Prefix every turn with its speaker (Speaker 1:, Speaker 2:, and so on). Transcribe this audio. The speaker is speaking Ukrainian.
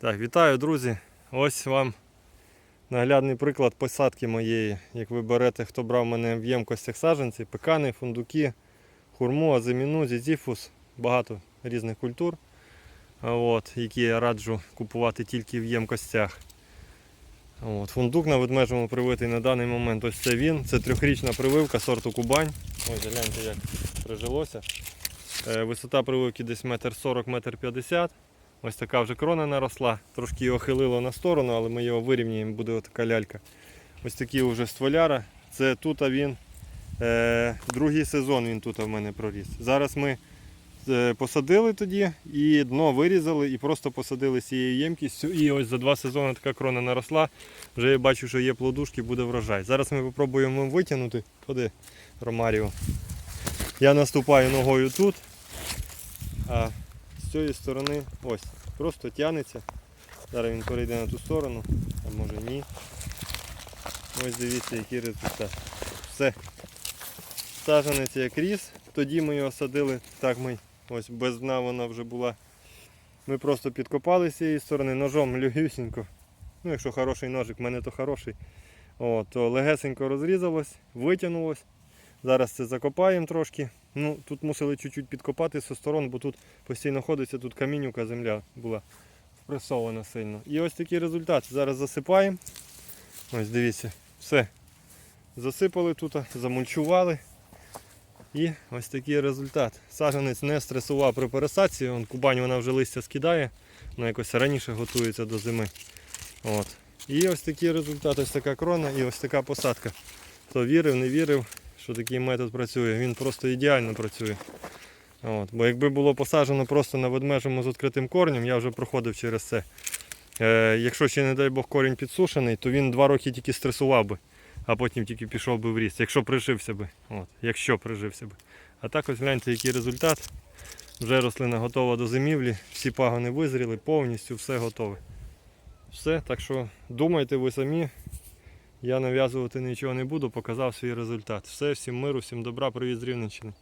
Speaker 1: Так, вітаю, друзі. Ось вам наглядний приклад посадки моєї. Як ви берете, хто брав мене в ємкостях саджанці, пекани, фундуки, хурму, азиміну, зізіфус, багато різних культур, от, які я раджу купувати тільки в ємкостях. От, фундук на ведмежому привитий на даний момент. Ось це він. Це трьохрічна прививка сорту Кубань. Ось гляньте, як прижилося. Е, Висота прививки десь метр сорок, метр п'ятдесят. Ось така вже крона наросла. Трошки її охилило на сторону, але ми його вирівняємо, буде така лялька. Ось такі вже стволяра. Це тут він е, другий сезон він тут в мене проріс. Зараз ми е, посадили тоді і дно вирізали і просто посадили з цією ємкістю. І ось за два сезони така крона наросла. Вже я бачу, що є плодушки, буде врожай. Зараз ми спробуємо витягнути. Ходи, Ромаріо. Я наступаю ногою тут, а з цієї сторони ось. Просто тягнеться. Зараз він перейде на ту сторону, а може ні. Ось дивіться, який результат. Все. Саженець як ріс. Тоді ми його садили, так ми ось без дна вона вже була. Ми просто підкопали з цієї сторони ножом легюсінько. Ну, якщо хороший ножик, в мене то хороший. О, то легесенько розрізалось, витягнулось. Зараз це закопаємо трошки. Ну, тут мусили чуть-чуть підкопати зі сторон, бо тут постійно ходиться, тут камінюка земля була впресована сильно. І ось такий результат. Зараз засипаємо. Ось дивіться, все. Засипали тут, замульчували. І ось такий результат. Саджанець не стресував при пересадці, Вон, Кубань вона вже листя скидає, вона якось раніше готується до зими. От. І ось такий результат, ось така крона і ось така посадка. Хто вірив, не вірив, що такий метод працює, він просто ідеально працює. От. Бо якби було посаджено просто на ведмежому з відкритим коренем, я вже проходив через це. Е, якщо ще, не дай Бог, корінь підсушений, то він два роки тільки стресував би, а потім тільки пішов би в ріст, якщо прижився би. От. Якщо прижився би. А так ось гляньте, який результат. Вже рослина готова до зимівлі, всі пагони визріли, повністю все готове. Все, так що думайте ви самі. Я нав'язувати нічого не буду, показав свій результат. Все, всім миру, всім добра, привіт з Рівненщини.